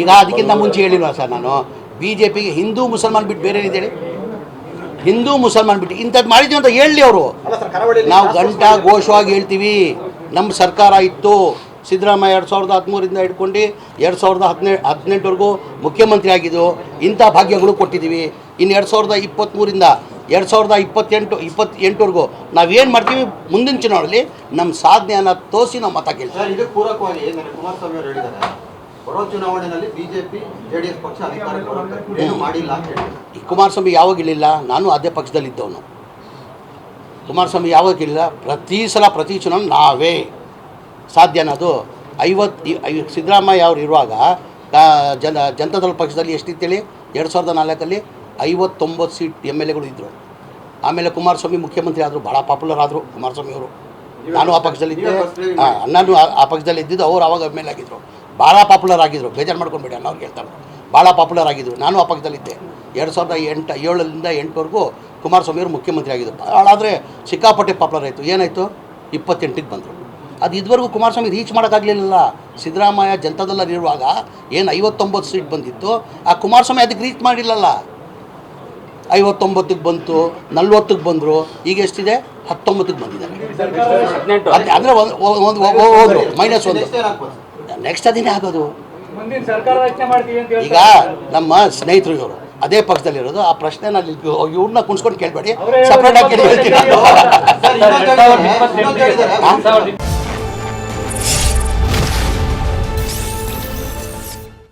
ಈಗ ಅದಕ್ಕಿಂತ ಮುಂಚೆ ಹೇಳಿಲ್ವ ಸರ್ ನಾನು? ಬಿ ಜೆ ಪಿಗೆ ಹಿಂದೂ ಮುಸಲ್ಮಾನ್ ಬಿಟ್ಟು ಬೇರೆ ಏನಿದೆ ಹೇಳಿ? ಹಿಂದೂ ಮುಸಲ್ಮಾನ್ ಬಿಟ್ಟು ಇಂಥದ್ದು ಮಾಡಿದ್ವಿ ಅಂತ ಹೇಳಲಿ ಅವರು. ನಾವು ಗಂಟ ಘೋಷವಾಗಿ ಹೇಳ್ತೀವಿ. ನಮ್ಮ ಸರ್ಕಾರ ಇತ್ತು. ಸಿದ್ದರಾಮಯ್ಯ ಎರಡು ಸಾವಿರದ ಹದಿಮೂರಿಂದ ಹಿಡ್ಕೊಂಡು ಎರಡು ಸಾವಿರದ ಹದಿನೆಂಟು ಹದಿನೆಂಟುವರೆಗೂ ಮುಖ್ಯಮಂತ್ರಿ ಆಗಿದ್ದು ಇಂಥ ಭಾಗ್ಯಗಳು ಕೊಟ್ಟಿದ್ದೀವಿ. ಇನ್ನು ಎರಡು ಸಾವಿರದ ಇಪ್ಪತ್ತ್ಮೂರಿಂದ ಎರಡು ಸಾವಿರದ ಇಪ್ಪತ್ತೆಂಟು ಇಪ್ಪತ್ತೆಂಟವರೆಗೂ ನಾವೇನು ಮಾಡ್ತೀವಿ ಮುಂದಿನ ಚುನಾವಣೆಯಲ್ಲಿ ನಮ್ಮ ಸಾಧನೆಯನ್ನು ತೋರಿಸಿ ನಾವು ಮತ ಬರೋ ಚುನಾವಣೆಯಲ್ಲಿ ಬಿಜೆಪಿ ಜೆಡಿಎಸ್ ಪಕ್ಷ ಅಧಿಕಾರಕ್ಕೆ ಬರುತ್ತೆ ಏನು ಮಾಡಿಲ್ಲ ಅಂತ ಹೇಳಿ. ಈ ಕುಮಾರಸ್ವಾಮಿ ಯಾವಾಗ ಇರಲಿಲ್ಲ? ನಾನು ಅದೇ ಪಕ್ಷದಲ್ಲಿದ್ದವನು ಕುಮಾರಸ್ವಾಮಿ ಯಾವಾಗ ಇಲ್ಲ ಪ್ರತಿ ಸಲ ಪ್ರತಿ ಚುನಾವಣೆ ನಾವೇ. ಸಾಧ್ಯ ಅನ್ನೋದು ಐವತ್ತು ಸಿದ್ದರಾಮಯ್ಯ ಅವರು ಇರುವಾಗ ಆ, ಜನ ಜನತಾದಳ ಪಕ್ಷದಲ್ಲಿ ಎಷ್ಟಿತ್ತೇಳಿ? ಎರಡು ಸಾವಿರದ ನಾಲ್ಕಲ್ಲಿ ಐವತ್ತೊಂಬತ್ತು ಸೀಟ್ ಎಂ ಎಲ್ ಎಗಳು ಇದ್ದರು ಆಮೇಲೆ ಕುಮಾರಸ್ವಾಮಿ ಮುಖ್ಯಮಂತ್ರಿ ಆದರು ಭಾಳ ಪಾಪ್ಯುಲರ್ ಆದರು ಕುಮಾರಸ್ವಾಮಿ ಅವರು. ನಾನು ಆ ಪಕ್ಷದಲ್ಲಿದ್ದೆ ಹಾಂ ನಾನು ಆ- ಆ ಪಕ್ಷದಲ್ಲಿ ಇದ್ದಿದ್ದು ಅವ್ರು ಅವಾಗ ಎಂ ಎಲ್ ಆಗಿದ್ದರು ಭಾಳ ಪಾಪ್ಯುಲರ್ ಆಗಿದ್ದರು ಬೇಜಾರು ಮಾಡ್ಕೊಂಡ್ಬಿಡಿ ಅನ್ನೋರು ಹೇಳ್ತಾರೆ ಭಾಳ ಪಾಪ್ಯುಲರ್ ಆಗಿದ್ದರು ನಾನು ಆ ಪಕ್ಕದಲ್ಲಿದ್ದೆ. ಎರಡು ಸಾವಿರದ ಎಂಟು ಏಳರಿಂದ ಎಂಟುವರೆಗೂ ಕುಮಾರಸ್ವಾಮಿ ಅವರು ಮುಖ್ಯಮಂತ್ರಿ ಆಗಿದ್ದರು ಭಾಳಾದರೆ ಸಿಕ್ಕಾಪಟ್ಟೆ ಪಾಪ್ಯುಲರ್ ಆಯಿತು. ಏನಾಯಿತು? ಇಪ್ಪತ್ತೆಂಟಿಗೆ ಬಂದರು. ಅದು ಇದುವರೆಗೂ ಕುಮಾರಸ್ವಾಮಿ ರೀಚ್ ಮಾಡೋಕ್ಕಾಗಲಿಲ್ಲ ಸಿದ್ದರಾಮಯ್ಯ ಜನತಾದಲ್ಲಿರುವಾಗ ಇರುವಾಗ ಏನು ಐವತ್ತೊಂಬತ್ತು ಸೀಟ್ ಬಂದಿತ್ತು ಆ ಕುಮಾರಸ್ವಾಮಿ ಅದಕ್ಕೆ ರೀಚ್ ಮಾಡಿಲ್ಲಲ್ಲ. ಐವತ್ತೊಂಬತ್ತಿಗೆ ಬಂತು ನಲ್ವತ್ತಕ್ಕೆ ಬಂದರು. ಈಗ ಎಷ್ಟಿದೆ? ಹತ್ತೊಂಬತ್ತಕ್ಕೆ ಬಂದಿದ್ದಾರೆ. ಅದ್- ಅಂದರೆ ಒಂದು ಮೈನಸ್ ಒಂದು ನೆಕ್ಸ್ಟ್? ಅದೇನೇ ಆಗೋದು. ಮುಂದಿನ ಸರ್ಕಾರ ರಚನೆ ಮಾಡ್ತೀವಿ ಅಂತ ಈಗ ನಮ್ಮ ಸ್ನೇಹಿತರು ಇವರು ಅದೇ ಪಕ್ಷದಲ್ಲಿರೋದು ಆ ಪ್ರಶ್ನೆನ ಇವ್ರನ್ನ ಕುಣಿಸ್ಕೊಂಡು ಕೇಳಬೇಡಿ. ಸಪ್ರೇಟ್ ಆಗಿ ಕೇಳಿ. ಹೇಳ್ತೀನಿ.